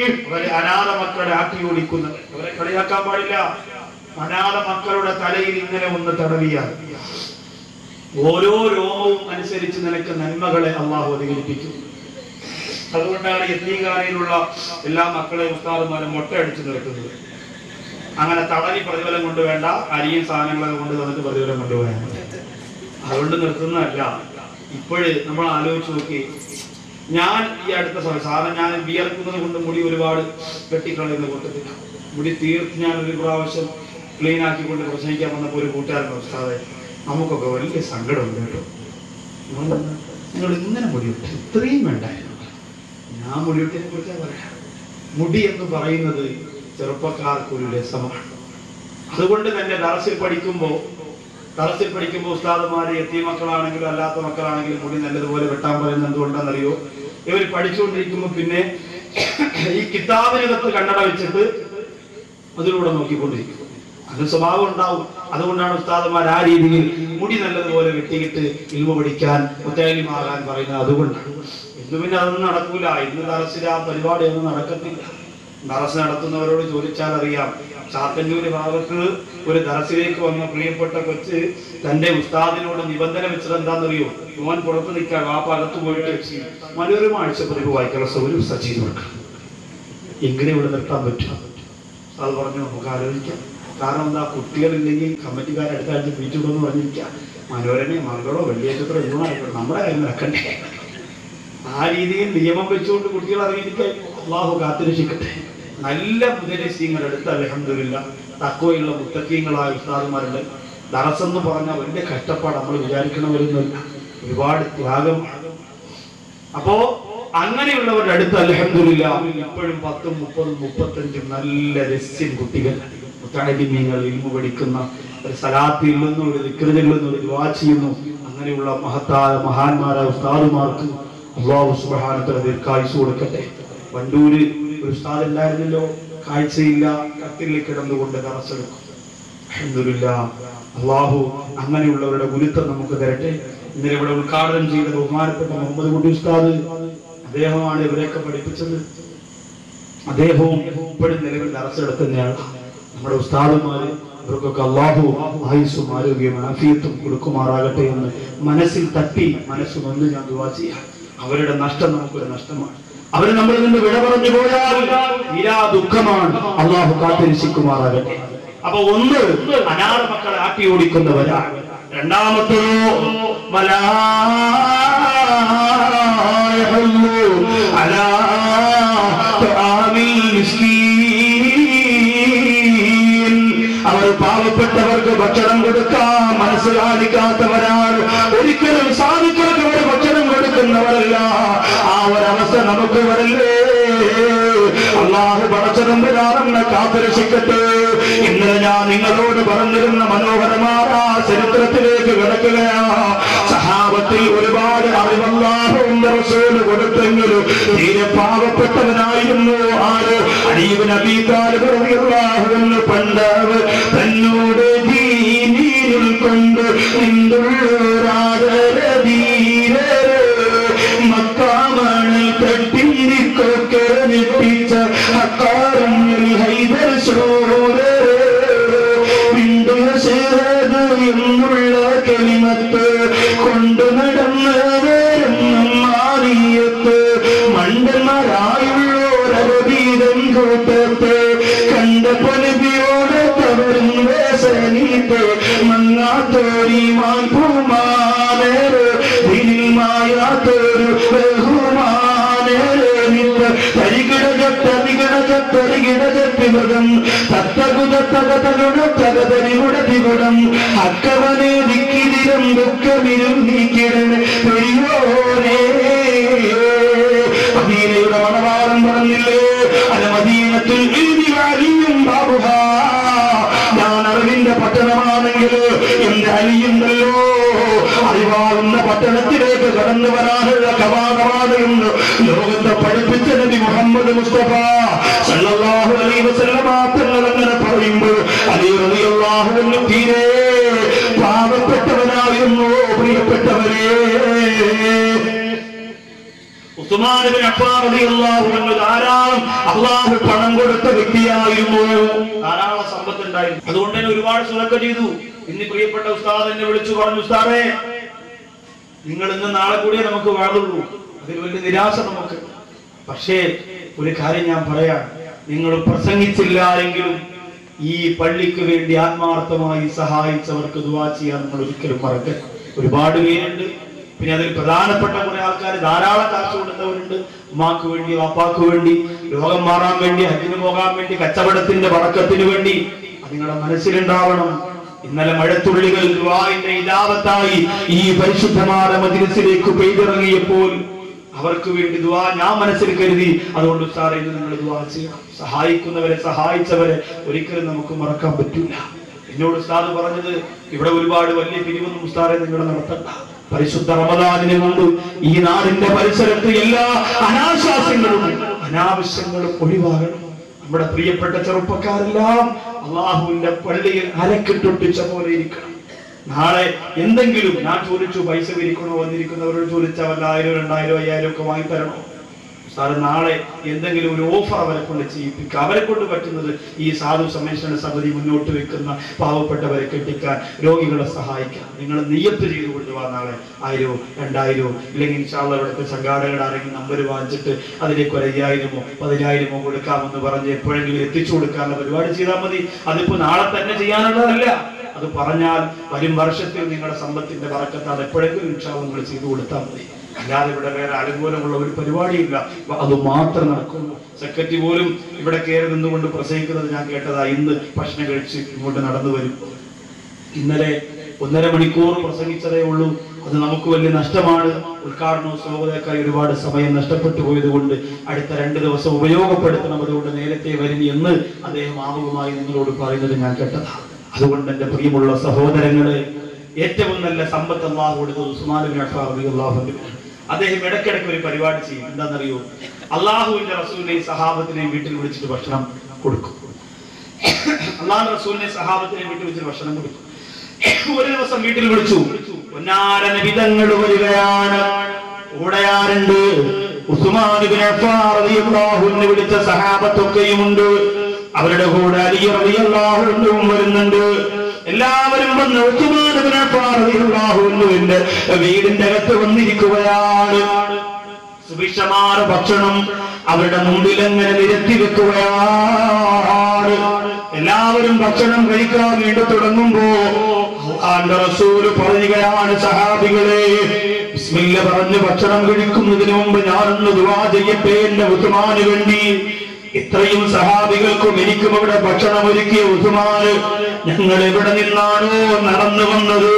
അവരെ അനാഥ മക്കളെ ആട്ടി ഓടിക്കുന്നത് ഇവരെ കളിയാക്കാൻ പാടില്ല. അനാഥ മക്കളുടെ തലയിൽ ഇങ്ങനെ ഒന്ന് തടവിയാൽ ഓരോ രോമവും അനുസരിച്ച് നിനക്ക് നന്മകളെ അള്ളാഹു അധികരിപ്പിക്കും. അതുകൊണ്ടാണ് യത്തീകാരയിലുള്ള എല്ലാ മക്കളെയും ഉസ്താദുമാരും മൊട്ടയടിച്ച് നിർത്തുന്നത്. അങ്ങനെ തടവി പ്രതിഫലം കൊണ്ടുവേണ്ട അരിയും സാധനങ്ങളൊക്കെ കൊണ്ട് തന്നിട്ട് പ്രതിഫലം കൊണ്ടുപോയാൽ അതുകൊണ്ട് നിർത്തുന്നതല്ല. ഇപ്പോഴ് നമ്മൾ ആലോചിച്ച് നോക്കി ഞാൻ ഈ അടുത്ത സമയം സാധാരണ ഞാൻ വിയർക്കുന്നത് കൊണ്ട് മുടി ഒരുപാട് കെട്ടിക്കളയുന്ന കൂട്ടത്തിൽ. മുടി തീർത്ത് ഞാൻ ഒരു പ്രാവശ്യം ക്ലീൻ ആക്കിക്കൊണ്ട് പ്രസംഗിക്കാൻ വന്നപ്പോൾ ഒരു കൂട്ടുകാരൻ ഉസ്താദെ നമുക്കൊക്കെ വലിയ സങ്കടമുണ്ട് കേട്ടോ. നിങ്ങൾ ഇങ്ങനെ മുടി ഇത്രയും വേണ്ടായിരുന്നു ഞാൻ മുടി വെട്ടിനെ കുറിച്ചാണ് പറയാം. മുടി എന്ന് പറയുന്നത് ചെറുപ്പക്കാർക്കൊരു രസമാണ്. അതുകൊണ്ട് തന്നെ ദാസിൽ പഠിക്കുമ്പോൾ ദറസിൽ പഠിക്കുമ്പോൾ ഉസ്താദുമാര് എത്തിയ മക്കളാണെങ്കിലും അല്ലാത്ത മക്കളാണെങ്കിലും മുടി നല്ലതുപോലെ വെട്ടാൻ പറയുന്നത് എന്തുകൊണ്ടാണെന്നറിയോ? ഇവർ പഠിച്ചുകൊണ്ടിരിക്കുമ്പോൾ പിന്നെ ഈ കിതാബിനകത്ത് കണ്ണട വെച്ചിട്ട് അതിലൂടെ നോക്കിക്കൊണ്ടിരിക്കും. അത് സ്വഭാവം ഉണ്ടാവും. അതുകൊണ്ടാണ് ഉസ്താദന്മാർ ആ രീതിയിൽ മുടി നല്ലതുപോലെ വെട്ടിയിട്ട് ഇൽമ പഠിക്കാൻ മുത്തലിമാകാൻ പറയുന്നത് അതുകൊണ്ടാണ്. ഇന്ന് പിന്നെ അതൊന്നും നടക്കൂല. ഇന്ന് തറസിൽ ആ പരിപാടിയൊന്നും നടക്കത്തില്ല. തറസ് നടത്തുന്നവരോട് ചോദിച്ചാൽ അറിയാം ചാത്തന്നൂര് ഭാഗത്ത് ഒരു ദറസിലേക്ക് വന്ന പ്രിയപ്പെട്ട കൊച്ച് തന്റെ ഉസ്താദിനോട് നിബന്ധന വെച്ചത് എന്താണെന്നറിയോ? മോൻ പുറത്ത് നിൽക്കാൻ ആ പകത്ത് പോയിട്ട് മനോരമ ആഴ്ചപ്പതിപ്പ് വായിക്കാനുള്ള സൗകര്യം സജ്ജീവ് കൊടുക്കണം എങ്ങനെ ഇവിടെ നിർത്താൻ പറ്റും. അത് പറഞ്ഞു നമുക്ക് ആലോചിക്കാം. കാരണം എന്താ കുട്ടികളില്ലെങ്കിൽ കമ്മിറ്റിക്കാർ അടുത്ത ആഴ്ച പിരിച്ചുവിടുമെന്ന് പറഞ്ഞിരിക്കാം മനോരമയോ മംഗളോ വെള്ളിയേറ്റത്തോ ആയിക്കോട്ടെ നമ്മുടെ കാര്യം നടക്കണ്ടേ? ആ രീതിയിൽ നിയമം വെച്ചുകൊണ്ട് കുട്ടികൾ അറിയിക്കാൻ അള്ളാഹു കാത്തിരക്ഷിക്കട്ടെ. നല്ല മുതലസ്യങ്ങൾ എടുത്ത് അലഹമില്ല തക്കവയുള്ള മുത്തക്കീങ്ങളായ ഉസ്താദുമാരുണ്ട്. ദറസെന്ന് പറഞ്ഞാൽ വലിയ കഷ്ടപ്പാട് നമ്മൾ വിചാരിക്കണമൊന്നുമില്ല ഒരുപാട് ത്യാഗം. അപ്പോ അങ്ങനെയുള്ളവരുടെ അടുത്ത് അലഹമില്ല ഇപ്പോഴും പത്തും മുപ്പതും മുപ്പത്തഞ്ചും നല്ല രസ്യം കുട്ടികൾ. മുത്താടിമീങ്ങൾ ഇൽമു പഠിക്കുന്ന ഒരു സലാത്തിൽ നിന്നും ഒരു വിക്രതിൽ നിന്നും ഒരു വാ ചെയ്യുന്നു. അങ്ങനെയുള്ള മഹത്തായ മഹാന്മാരായ ഉസ്താദുമാർക്ക് അള്ളാഹു സുബാനത്തിന് ദീർഘായുസ് കൊടുക്കട്ടെ. വണ്ടൂര് ഒരു ഉണ്ടായിരുന്നല്ലോ കാഴ്ചയില്ല. കട്ടിലിൽ കിടന്നുകൊണ്ട് തറച്ചെടുക്കും അള്ളാഹു അങ്ങനെയുള്ളവരുടെ ഗുരുത്വം നമുക്ക് തരട്ടെ. ഇന്നലെ ഇവിടെ ഉദ്ഘാടനം ചെയ്ത ബഹുമാനപ്പെട്ട മുഹമ്മദ് കുട്ടി ഉസ്താദ്. അദ്ദേഹമാണ് ഇവരെയൊക്കെ പഠിപ്പിച്ചത്. അദ്ദേഹവും ഇപ്പോഴും നിലവിൽ ദറസെടുക്കുന്നയാൾ നമ്മുടെ ഉസ്താദുമാര് ഇവർക്കൊക്കെ അള്ളാഹു ആയുസ്സും ആരോഗ്യവും ആഫിയത്തും കൊടുക്കുമാറാകട്ടെ എന്ന് മനസ്സിൽ തട്ടി മനസ്സും ഒന്ന് ഞാൻ ദുവാ ചെയ്യാം. അവരുടെ നഷ്ടം നമുക്കൊരു നഷ്ടമാണ്. അവർ നമ്മളിൽ നിന്ന് വിട പറഞ്ഞു പോയാൽ തീരാ ദുഃഖമാണ്. അള്ളാഹു കാത്തിരിശിക്കുമാറാകട്ടെ അപ്പൊ ഒന്ന് അനാഥ മക്കളെ ആട്ടി ഓടിക്കുന്നവരാണ് രണ്ടാമത്തതോ വലാ പടച്ചതമ്പരാണെന്ന് ഇന്ന് ഞാൻ നിങ്ങളോട് പറഞ്ഞിരുന്ന മനോഹരമായ ചരിത്രത്തിലേക്ക് കിടക്കുകയാണ്. സഹാബത്തിൽ ഒരുപാട് അറിവല്ലാഹും കൊടുത്തെങ്കിലും തീരെ പാവപ്പെട്ടവനായിരുന്നു ആര്? അടിയവൻ അബീതാലുള്ളാഹുവെന്ന് പണ്ട് നികിടജത്തിമൃതം തത്തകുതത്തകതകുടത്തകതരികുടതികുടം അക്കവനെ ദിക്കിതിരം ദുഃഖമിരും നീക്കിടന് പെരിയോരേ മദീനയുടെ മണവാളം പറഞ്ഞില്ലേ? അല്ല മദീനത്തിൽ ഇൽമിവാലിയും ബാബുഹ ഞാൻ അറിവിന്റെ പട്ടണമാണെങ്കിൽ എന്റെ അലിയുണ്ടല്ലോ. അറിവാകുന്ന പട്ടണത്തിലേക്ക് കടന്നു വരാനുള്ള കവാടമാണ് എന്ന് ലോകത്തെ പഠിപ്പിച്ച നബി മുഹമ്മദ് മുസ്തഫ. അള്ളാഹു പണം കൊടുത്ത വ്യക്തിയായിരുന്നു. ധാരാളം സമ്പത്ത് ഉണ്ടായിരുന്നു അതുകൊണ്ട് തന്നെ ഒരുപാട് സുരക്ക ചെയ്തു. ഇന്ന് പ്രിയപ്പെട്ട ഉസ്താദ് എന്നെ വിളിച്ചു പറഞ്ഞു ഉസ്താദേ നിങ്ങൾ ഇന്ന് നാളെ കൂടിയേ നമുക്ക് വാഴുള്ളൂ അതിൽ വലിയ നിരാശ നമുക്ക്. പക്ഷേ ഒരു കാര്യം ഞാൻ പറയാം. നിങ്ങൾ പ്രസംഗിച്ചില്ല എങ്കിലും ഈ പള്ളിക്ക് വേണ്ടി ആത്മാർത്ഥമായി സഹായിച്ചവർക്ക് ദുവാ ചെയ്യാൻ നമ്മൾ ഒരിക്കലും മറക്കരുത്. ഒരുപാട് പേരുണ്ട്. പിന്നെ അതിൽ പ്രധാനപ്പെട്ട കുറെ ആൾക്കാർ ധാരാളം കാശ് കൊടുത്തവരുണ്ട് ഉമ്മാക്ക് വേണ്ടി വാപ്പാക്ക് വേണ്ടി രോഗം മാറാൻ വേണ്ടി അതിന് പോകാൻ വേണ്ടി കച്ചവടത്തിന്റെ വടക്കത്തിന് വേണ്ടി നിങ്ങളുടെ മനസ്സിലുണ്ടാവണം. ഇന്നലെ മഴത്തുള്ളികൾ ദുആഇന്റെ ഇലാവത്തായി ഈ പരിശുദ്ധമായ മജ്ലിസിലേക്ക് പെയ്തിറങ്ങിയപ്പോൾ അവർക്ക് വേണ്ടി ദുവാ ഞാൻ മനസ്സിൽ കരുതി. അതുകൊണ്ട് സാറേ ഇന്ന് നിങ്ങൾ ദുവാ ചെയ്യണം. സഹായിക്കുന്നവരെ സഹായിച്ചവരെ ഒരിക്കലും നമുക്ക് മറക്കാൻ പറ്റില്ല എന്നോട് ഉസ്താദ് പറഞ്ഞത് ഇവിടെ ഒരുപാട് വലിയ പിരിവൊന്നും ഉസ്താറെ നിങ്ങൾ നടത്തണ്ട. പരിശുദ്ധ റമദാനിന് മുമ്പ് ഈ നാടിന്റെ പരിസരത്ത് എല്ലാ അനാശാസ്യങ്ങളും അനാവശ്യങ്ങളും ഒഴിവാകണം. നമ്മുടെ പ്രിയപ്പെട്ട ചെറുപ്പക്കാരെല്ലാം അള്ളാഹുവിന്റെ പള്ളിയിൽ അരക്കിട്ടൊട്ടിച്ച പോലെ ഇരിക്കണം. നാളെ എന്തെങ്കിലും ഞാൻ ചോദിച്ചു പൈസ വിരിക്കണോ വന്നിരിക്കുന്നവരോട് ചോദിച്ചാൽ വല്ല ആയിരം രണ്ടായിരം അയ്യായിരം ഒക്കെ വാങ്ങി തരണോ സാറ് നാളെ എന്തെങ്കിലും ഒരു ഓഫർ അവരെ കൊണ്ട് ചെയ്യിപ്പിക്കുക അവരെ കൊണ്ട് പറ്റുന്നത് ഈ സാധു സംരക്ഷണ സമിതി മുന്നോട്ട് വെക്കുന്ന പാവപ്പെട്ടവരെ കെട്ടിക്കാൻ രോഗികളെ സഹായിക്കാൻ നിങ്ങൾ നെയ്യത്ത് ചെയ്ത് കൊണ്ടുപോകാൻ നാളെ. ആയിരോ രണ്ടായിരോ ഇല്ലെങ്കിൽ ഇൻഷാള്ള ഇവിടുത്തെ സംഘാടകരുടെ ആരെങ്കിലും നമ്പർ വാങ്ങിച്ചിട്ട് അതിലേക്ക് ഒരു അയ്യായിരമോ പതിനായിരമോ കൊടുക്കാമെന്ന് പറഞ്ഞ് എപ്പോഴെങ്കിലും എത്തിച്ചു കൊടുക്കാനുള്ള പരിപാടി ചെയ്താൽ മതി. അതിപ്പോ നാളെ തന്നെ ചെയ്യാനുള്ളതല്ല. അത് പറഞ്ഞാൽ വരും വർഷത്തിൽ നിങ്ങളുടെ സമ്പത്തിന്റെ വറക്കത്ത് അത് എപ്പോഴെങ്കിലും ഇൻഷാള്ള നിങ്ങൾ ചെയ്തു കൊടുത്താൽ മതി. അല്ലാതെ ഇവിടെ വേറെ അനുകൂലമുള്ള ഒരു പരിപാടിയില്ല. അത് മാത്രം നടക്കുന്നു. സെക്രട്ടറി പോലും ഇവിടെ കയറി നിന്നുകൊണ്ട് പ്രസംഗിക്കുന്നത് ഞാൻ കേട്ടതാ. ഇന്ന് ഭക്ഷണം കഴിച്ച് ഇങ്ങോട്ട് നടന്നു വരും. ഇന്നലെ ഒന്നര മണിക്കൂർ പ്രസംഗിച്ചതേ ഉള്ളൂ. അത് നമുക്ക് വലിയ നഷ്ടമാണ്. ഉദ്ഘാടനവും സ്വാഗതക്കായി ഒരുപാട് സമയം നഷ്ടപ്പെട്ടു പോയതുകൊണ്ട് അടുത്ത രണ്ട് ദിവസം ഉപയോഗപ്പെടുത്തണം. അതുകൊണ്ട് നേരത്തെ വരും എന്ന് അദ്ദേഹം ആമുഖമായി നിങ്ങളോട് പറയുന്നത് ഞാൻ കേട്ടതാണ് അതുകൊണ്ട് എന്റെ പ്രിയമുള്ള സഹോദരങ്ങളെ ഏറ്റവും നല്ല സമ്പത്ത് അള്ളാഹു കൊടുത്തത് ഉസ്മാൻ അദ്ദേഹം ഇടയ്ക്കിടയ്ക്ക് ഒരു പരിപാടി ചെയ്യും. എന്താണെന്നറിയോ? അള്ളാഹുവിന്റെ റസൂലിനെയും സഹാബത്തിനെയും വീട്ടിൽ വിളിച്ചിട്ട് ഭക്ഷണം കൊടുക്കും. അള്ളാഹു റസൂലിനെ സഹാബത്തിനെ വീട്ടിൽ വിളിച്ചിട്ട് ഭക്ഷണം കൊടുക്കും. ഒരു ദിവസം വീട്ടിൽ വിളിച്ചു. പൊന്നാരന വിധങ്ങൾ വരികയാണ്. കൂടെയാരുണ്ട് ഉസ്മാൻ വിളിച്ച സഹാബത്തൊക്കെയുമുണ്ട്. അവരുടെ കൂടെ അലി അൻഹുവും വരുന്നുണ്ട്. എല്ലാവരും വന്ന് അൻഹുവിന്റെ വീടിന്റെ അകത്ത് വന്നിരിക്കുകയാണ്. സുഭിക്ഷമായ ഭക്ഷണം അവരുടെ മുമ്പിൽ എങ്ങനെ നിരത്തി വെക്കുകയാണ്. എല്ലാവരും ഭക്ഷണം കഴിക്കാൻ വേണ്ടി തുടങ്ങുമ്പോ റസൂൽ പറയുകയാണ് സഹാബികളെ ബിസ്മില്ല പറഞ്ഞ് ഭക്ഷണം കഴിക്കുന്നതിന് മുമ്പ് ഞാനൊന്ന് ദുവാ ചെയ്യട്ടെ എന്റെ ഉത്തുമാന് വേണ്ടി. ഇത്രയും സഹാബികൾക്കും എനിക്കും അവിടെ ഭക്ഷണം ഒരുക്കിയ ഉസുമാര് ഞങ്ങൾ എവിടെ നിന്നാണോ നടന്നു വന്നത്?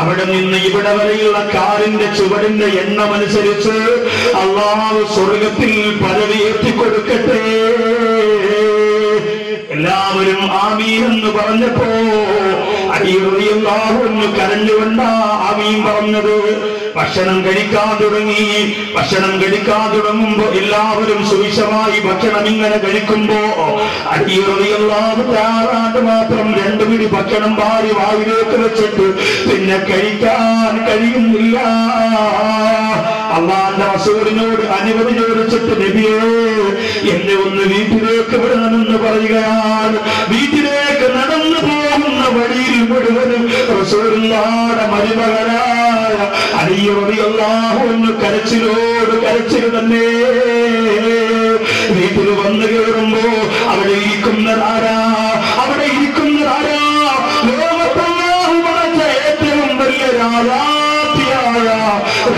അവിടെ നിന്ന് ഇവിടെ വരെയുള്ള കാറിന്റെ ചുവടിന്റെ എണ്ണമനുസരിച്ച് അള്ളാഹ് സ്വർഗത്തിൽ പദവി എത്തിക്കൊടുക്കട്ടെ എല്ലാവരും ആമീൻ എന്ന് പറഞ്ഞപ്പോ അടിയുറിയാഹുന്ന് കരഞ്ഞുകൊണ്ടാ ആമീൻ പറഞ്ഞത്. ഭക്ഷണം കഴിക്കാൻ തുടങ്ങി. ഭക്ഷണം കഴിക്കാൻ തുടങ്ങുമ്പോ എല്ലാവരും സുവിശമായി ഭക്ഷണം ഇങ്ങനെ കഴിക്കുമ്പോ അടിയുറിയാഹു താറാണ്ട് മാത്രം രണ്ടു പിടി ഭക്ഷണം വാരി വായിലേക്ക് വെച്ചിട്ട് പിന്നെ കഴിക്കാൻ കഴിയുന്നില്ല. അള്ളാന്റെ റസൂലിനോട് അനുമതി ചോദിച്ചിട്ട് നബിയേ എന്നെ ഒന്ന് വീട്ടിലേക്ക് വിടണമെന്ന് പറയുകയാണ്. വീട്ടിലേക്ക് വഴിയിൽ മുഴുവനും റസൂലിന്റെ മരുമകനായ അടിയൊറിയല്ലാഹു എന്ന് കരച്ചിലോട് കരച്ചിൽ തന്നെ വീട്ടിൽ വന്നു കയറുമ്പോ അവിടെ ഇരിക്കുന്നതാരാ അവിടെ ഇരിക്കുന്നതാരാ ലോകത്തല്ലാഹു പടച്ച ഏറ്റവും വലിയ രാജാത്തിയായ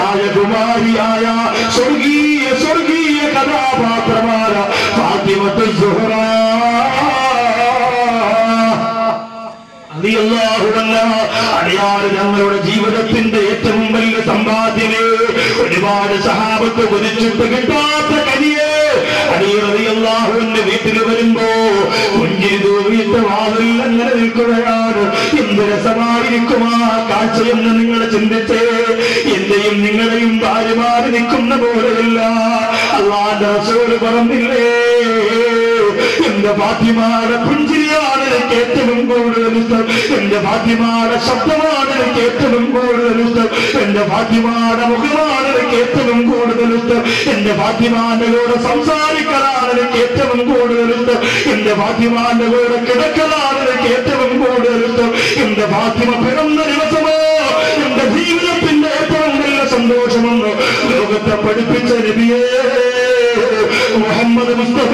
രാജകുമാരിയായ സ്വർഗീയ സ്വർഗീയ കഥാപാത്രമായ ഫാത്തിമത്ത് അലിയല്ലാഹുവല്ല അടിയാറ് ഞങ്ങളുടെ ജീവിതത്തിന്റെ ഏറ്റവും വലിയ സമ്പാദ്യമേ ഒരുപാട് സഹാബത്ത് ഒരിച്ചിട്ട് കിട്ടാത്ത കരിയെ വീട്ടിൽ വരുമ്പോ പുഞ്ചിരി വാതിൽ അങ്ങനെ നിൽക്കുകയാണ് എന്ത് രസമായിരിക്കും ആ കാഴ്ചയെന്ന് നിങ്ങൾ ചിന്തിച്ചേ? എന്റെയും നിങ്ങളെയും ഭാര്യമാര് നിൽക്കുന്ന പോലെയല്ല. അള്ളാന്റെ പറഞ്ഞില്ലേ എന്റെ പാത്തിമാരെ പുഞ്ചിരിയാണ് എനിക്ക് ഏറ്റവും കൂടുതൽ ഇഷ്ടം എന്റെ ഫാത്തിമാടെ ശബ്ദമാണ് എനിക്ക് ഏറ്റവും കൂടുതൽ ഇഷ്ടം എന്റെ ഫാത്തിമാടെ മുഖമാണ് എനിക്ക് ഏറ്റവും കൂടുതൽ ഇഷ്ടം എന്റെ ഫാത്തിമാന്റെ കൂടെ സംസാരിക്കലാണ് എനിക്ക് ഏറ്റവും കൂടുതൽ ഇഷ്ടം എന്റെ ഫാത്തിമാന്റെ കൂടെ കിടക്കലാണ് എനിക്ക് ഏറ്റവും കൂടുതൽ ഇഷ്ടം എന്റെ ഫാത്തിമ പിറന്ന ദിവസമോ? എന്റെ ജീവിതത്തിന്റെ ഏറ്റവും നല്ല സന്തോഷമെന്ന്? ലോകത്തെ പഠിപ്പിച്ച നബിയേ മുഹമ്മദ് മുസ്തഫ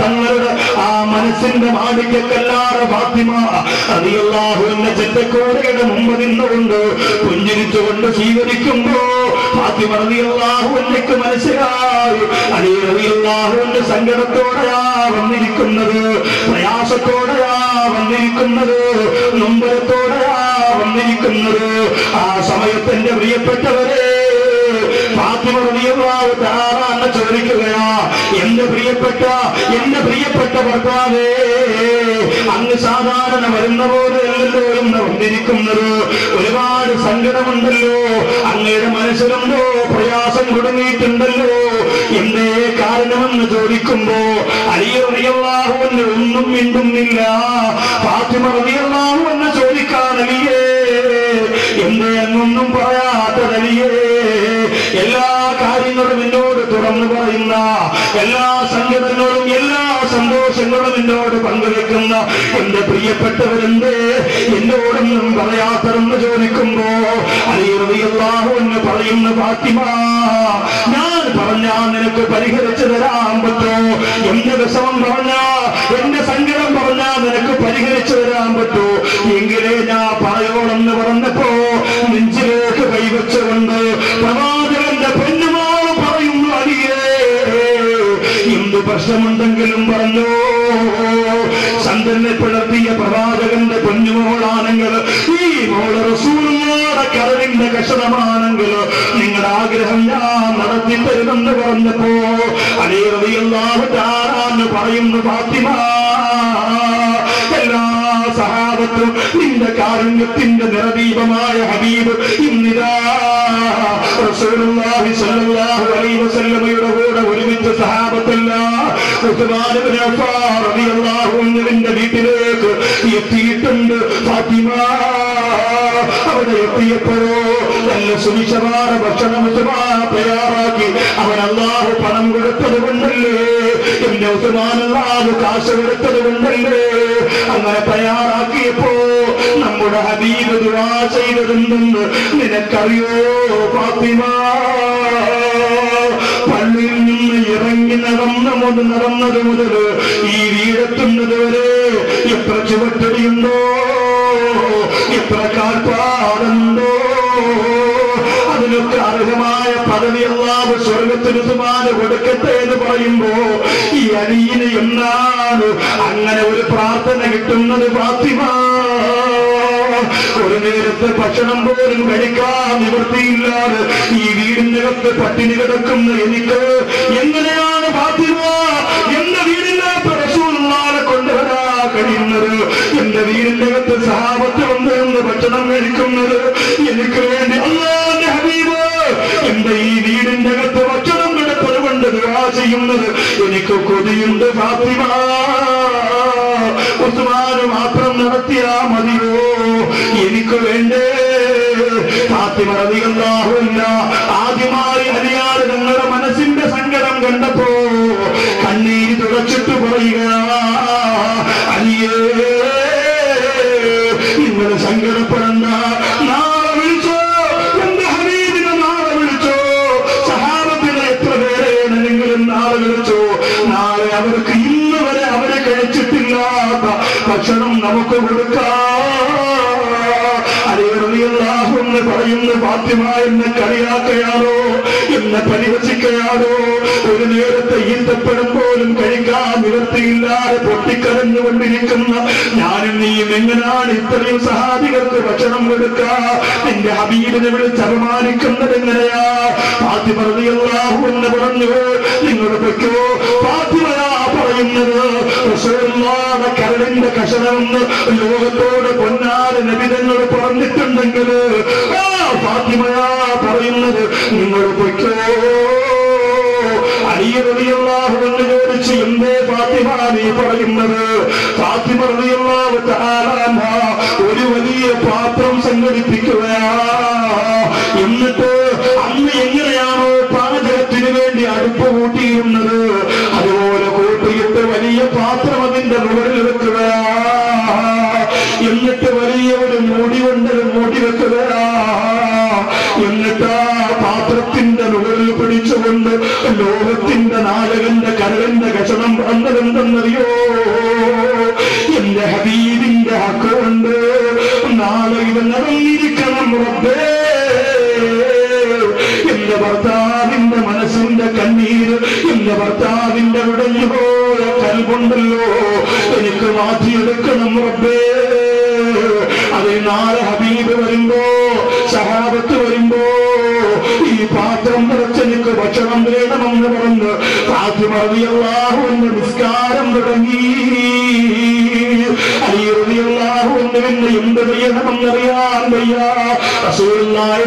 തങ്ങളുടെ ആ മനസ്സിന്റെ മാണിക്കല്ലാറ് ഫാത്തിമ എന്ന ചെറ്റക്കോടയുടെ മുമ്പ് നിന്നുകൊണ്ട് പുഞ്ചിരിച്ചുകൊണ്ട് സ്വീകരിക്കുമ്പോ ഫാത്തിമ റളിയല്ലാഹുവിനേക്ക് മനസ്സിലായി. അലി റളിയല്ലാഹുവിന്റെ സങ്കടത്തോടെയാ വന്നിരിക്കുന്നത് പ്രയാസത്തോടെയാ വന്നിരിക്കുന്നത് നൊമ്പരത്തോടെയാ വന്നിരിക്കുന്നത്. ആ സമയത്ത് എന്റെ പ്രിയപ്പെട്ടവരെ ഫാത്തിമ റളിയല്ലാഹു ചോദിക്കുക പ്രിയപ്പെട്ട എന്റെ പ്രിയപ്പെട്ട ഭർത്താവേ അങ്ങ് സാധാരണ വരുന്ന പോലെ എന്ന് വന്നിരിക്കുന്നത്. ഒരുപാട് സങ്കടമുണ്ടല്ലോ. അങ്ങയുടെ മനസ്സിലുണ്ടോ പ്രയാസം കുടുങ്ങിയിട്ടുണ്ടല്ലോ. എന്തേ കാരണമെന്ന് ചോദിക്കുമ്പോ അലിയറിയാഹുവെന്ന് ഒന്നും മിണ്ടുന്നില്ല. ഫാത്തിമ റളിയല്ലാഹു എന്ന് ചോദിക്കാൻ അലിയേ എന്തേ അങ്ങൊന്നും പറയാത്തതലിയേ. കാര്യങ്ങളും നിന്നോട് തുറന്നു പറയുന്ന എല്ലാ സങ്കടങ്ങളും എല്ലാ സന്തോഷങ്ങളും എന്നോട് പങ്കുവെക്കുന്ന എന്റെ പ്രിയപ്പെട്ടവരെന്ത്? എന്നോടൊന്നും പറയാത്തതെന്ന് ചോദിക്കുമ്പോ അറിയാഹു എന്ന് പറയുന്ന ഫാത്തിമ ഞാൻ പറഞ്ഞാ നിനക്ക് പരിഹരിച്ചു തരാൻ പറ്റോ എന്റെ വിഷമം പറഞ്ഞാ എന്റെ സങ്കടം പറഞ്ഞാ നിനക്ക് പരിഹരിച്ചു തരാൻ പറ്റോ എങ്കിലേ ഞാൻ പറയോളെന്ന് പറഞ്ഞപ്പോ നെഞ്ചിലേക്ക് കൈവച്ചുകൊണ്ട് പ്രവാചകന്റെ പ്രശ്നമുണ്ടെങ്കിലും പറഞ്ഞു ചന്ദ്രനെ പിളർത്തിയ പ്രവാചകന്റെ കുഞ്ഞുമോളാണെങ്കിൽ ഈ മോൾ റസൂലുള്ളാടെ കരവിന്റെ കഷണമാണെങ്കിൽ നിങ്ങളുടെ ആഗ്രഹം ഞാൻ നടത്തി തരുമെന്ന് പറഞ്ഞപ്പോ താരാന്ന് പറയുന്നു ഫാത്തിമ. സഹാബത്തും നിന്റെ കാരുണ്യത്തിന്റെ നിറദീപമായ ഹബീബ് ഇന്നിതാ. റസൂലുള്ളാഹി അലൈഹി വസല്ലമയുടെ കൂടെ ഒരുമിച്ച് സഹാബത്തല്ല. ഉസ്മാൻ വീട്ടിലേക്ക് എത്തിയിട്ടുണ്ട് ഫാത്തിമ. അവിടെ എത്തിയപ്പോഴോ നല്ല സുനിശമായ ഭക്ഷണം തയ്യാറാക്കി. അവൻ അള്ളാഹു പണം കൊടുത്തത് കാശ് കൊടുത്തത് കൊണ്ടല്ലേ അങ്ങനെ തയ്യാറാക്കിയപ്പോ നമ്മുടെ ഹബീബ് ദുആ ചെയ്തതെന്തെന്ന് നിനക്കറിയോ ഫാത്തിമ? പള്ളിയിൽ നിന്ന് ഇറങ്ങി നടന്ന മുതൽ നടന്നത് മുതൽ ഈ വീടെത്തുന്നത് വരെ എത്ര ചുവട്ടടിയുണ്ടോ? എത്ര കാൽപ്പാടുണ്ടോ? അതിനൊക്കെ അർഹമായ പദവി അല്ലാതെ സ്വർഗത്തിന് സുമാന കൊടുക്കട്ടെ എന്ന് പറയുമ്പോ ഈ അനിയിന് എന്നാണ് അങ്ങനെ ഒരു പ്രാർത്ഥന കിട്ടുന്നത് ഫാത്തിമ. ഒരു നേരത്തെ ഭക്ഷണം പോലും കഴിക്കാൻ നിവൃത്തിയില്ലാതെ ഈ വീടിനകത്ത് പട്ടിണി കിടക്കുന്ന എനിക്ക്. എങ്ങനെയാണ് ഫാത്തിമ? എന്റെ വീടിനകത്ത് റസൂലുള്ളാഹിനെ കൊണ്ടുവരാ കഴിയുന്നത്? എന്റെ വീടിനകത്ത് അകത്ത് സഹാബത്ത് വന്ന് നിന്ന് ഭക്ഷണം കഴിക്കുന്നത് എനിക്ക് വേണ്ടി. അള്ളാന്റെ ഹബീബ് എന്റെ ഈ വീടിന്റെ അകത്ത് ഭക്ഷണം കിടപ്പത് കൊണ്ട് ദുആ ചെയ്യുന്നത് എനിക്ക് കൊതിയുണ്ട് ഫാത്തിമ. ഉസ്മാന് മാത്രം നടത്തിയാ മതിയോ? എനിക്ക് വേണ്ടേ? ഫാത്തിമ റളിയല്ലാഹുവില്ല ആദ്യമായി അറിയാതെ നിങ്ങളുടെ മനസ്സിന്റെ സങ്കടം കണ്ടപ്പോ കണ്ണീര് തുടച്ചിട്ട് പറയുക പറയുന്ന ഫാത്തിമ എന്നെ കളിയാക്കയാണോ? എന്നെ പരിഹസിക്കയാണോ ഒരു നേരത്തെ ഈന്തപ്പഴം നിവർത്തിയില്ലാതെ പൊട്ടിക്കരഞ്ഞുകൊണ്ടിരിക്കുന്ന ഞാനും നീയും എങ്ങനെയാണ് ഇത്രയും സഹാബികൾക്ക് ഭക്ഷണം കൊടുക്കുക? നിന്റെ ഹബീബിനെ വിളിച്ച് അപമാനിക്കുന്നത് എങ്ങനെയാ? ഫാത്തിമ റളിയല്ലാഹു എന്ന് പറഞ്ഞു പറയുന്നത് റസൂലുള്ളാഹിയുടെ കരളിന്റെ കഷണമെന്ന് ലോകത്തോട് പൊന്നാൽ നബിതങ്ങൾ പറഞ്ഞിട്ടുണ്ടെങ്കിൽ ആ പറയുന്നത് നിങ്ങൾ പൊയ്ക്കോ നീ പറയുന്നത്. ഫാത്തിമ ഒരു വലിയ പാത്രം എന്റെ ഭർത്താവിന്റെ മനസ്സിന്റെ കണ്ണീര് എന്റെ ഭർത്താവിന്റെ വിടഞ്ഞുപോയ കൽകൊണ്ടല്ലോ എനിക്ക് മാറ്റിയെടുക്കണം റബ്ബേ. അത് നാളെ ഹബീബ് വരുമ്പോ സഹാബത്ത് വരുമ്പോ ഈ പാത്രം നിറച്ചെനിക്ക് ഭക്ഷണം വേണമെന്ന് പറഞ്ഞ് ഫാത്തിമറിയാഹുവിന്റെ നിസ്കാരം തുടങ്ങി.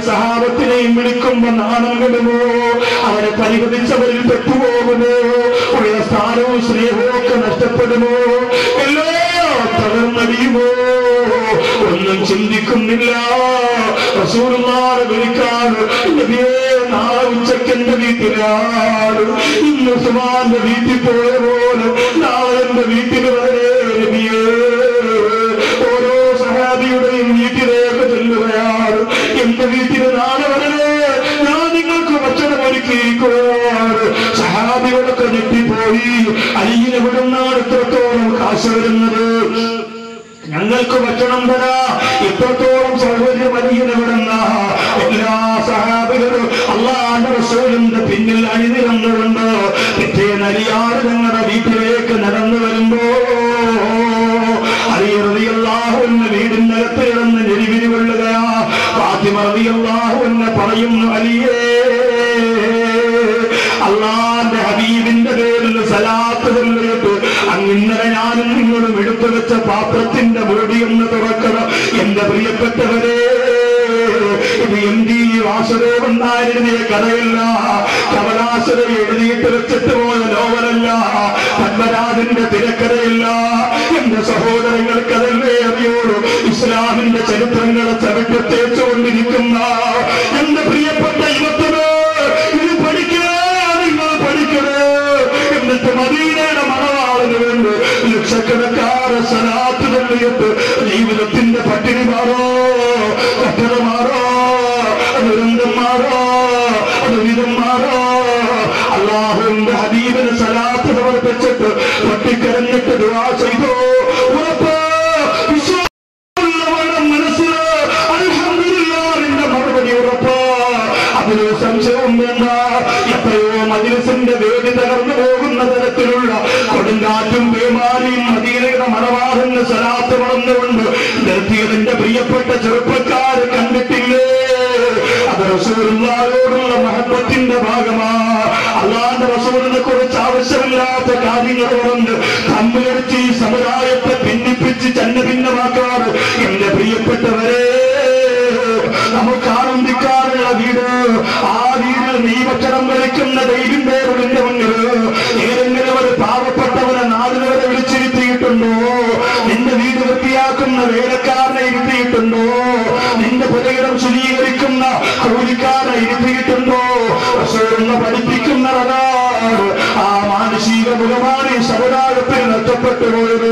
സഹാബത്തിനെയും വിളിക്കുമ്പോ നാണം കെടുമോ? അവരെ പരിഗണിച്ചവരിൽ പെട്ടുപോകുമോ? ഉള്ള സ്ഥാനവും സ്നേഹവും ഒക്കെ നഷ്ടപ്പെടുമോ? എല്ലോ ഒന്നും ചിന്തിക്കുന്നില്ല. വിളിക്കാൻ ഉച്ചയ്ക്ക് എന്റെ വീട്ടിലാണ്. ഇന്ന് സുമാന്റെ വീട്ടിൽ പോയ പോലെ നാളെ എന്റെ വീട്ടിൽ വരുന്നത് ഞങ്ങൾക്ക് ഭക്ഷണം തരാ ഇത്രത്തോളം പ്രിയപ്പെട്ടവരെ ഇത് എം ഡി വാസുദേവൻ നായരുടെ കഥയല്ല. കമലാസുര എഴുതിയിട്ട് വെച്ചിട്ട് പോയ നോവലല്ല. പത്മരാജന്റെ തിരക്കഥയല്ല. എന്റെ സഹോദരങ്ങൾക്ക് അതല്ലേ അറിയോളൂ ഇസ്ലാമിന്റെ ചരിത്രങ്ങളെ ചവിട്ടി തേച്ചുകൊണ്ടിരിക്കുന്ന എന്റെ പ്രിയപ്പെട്ട യുവത്തിന് ഇത് പഠിക്കണേ നിങ്ങൾ പഠിക്കണേ. എന്നിട്ട് മദീനയുടെ മണവാളിന് വേണ്ടി ലക്ഷക്കണക്കാരെ സലാത്ത് ചൊല്ലിയിട്ട് നിർത്തിയതിന്റെ പ്രിയപ്പെട്ട ചെറുപ്പക്കാർ കണ്ടിട്ടില്ലേ? അത് റസൂലുള്ളാഹിയോടുള്ള മഹത്വത്തിന്റെ ഭാഗമാ അള്ളാന്റെ റസൂലിനെ കുറിച്ച് ആവശ്യമില്ലാത്ത കാര്യങ്ങളോണ്ട് തമ്മിലടിച്ച് ഈ സമുദായത്തെ ഭിന്നിപ്പിച്ച് ചന്ന ഭിന്നമാക്കാറ് എന്റെ പ്രിയപ്പെട്ടവരെ നമുക്ക് ആനന്ദിക്കാറുള്ള വീട് ആ വീടിൽ നീ ഭക്ഷണം കഴിക്കുന്ന ദൈവിന്റെ കൂലിക്കാരനെ ഇരുത്തിയിട്ടുണ്ടോ? റസൂലിനെ പഠിപ്പിക്കുന്നതാണ് ആ മുഖമാണ് ഈ സമുദായത്തിൽ നഷ്ടപ്പെട്ടു പോയത്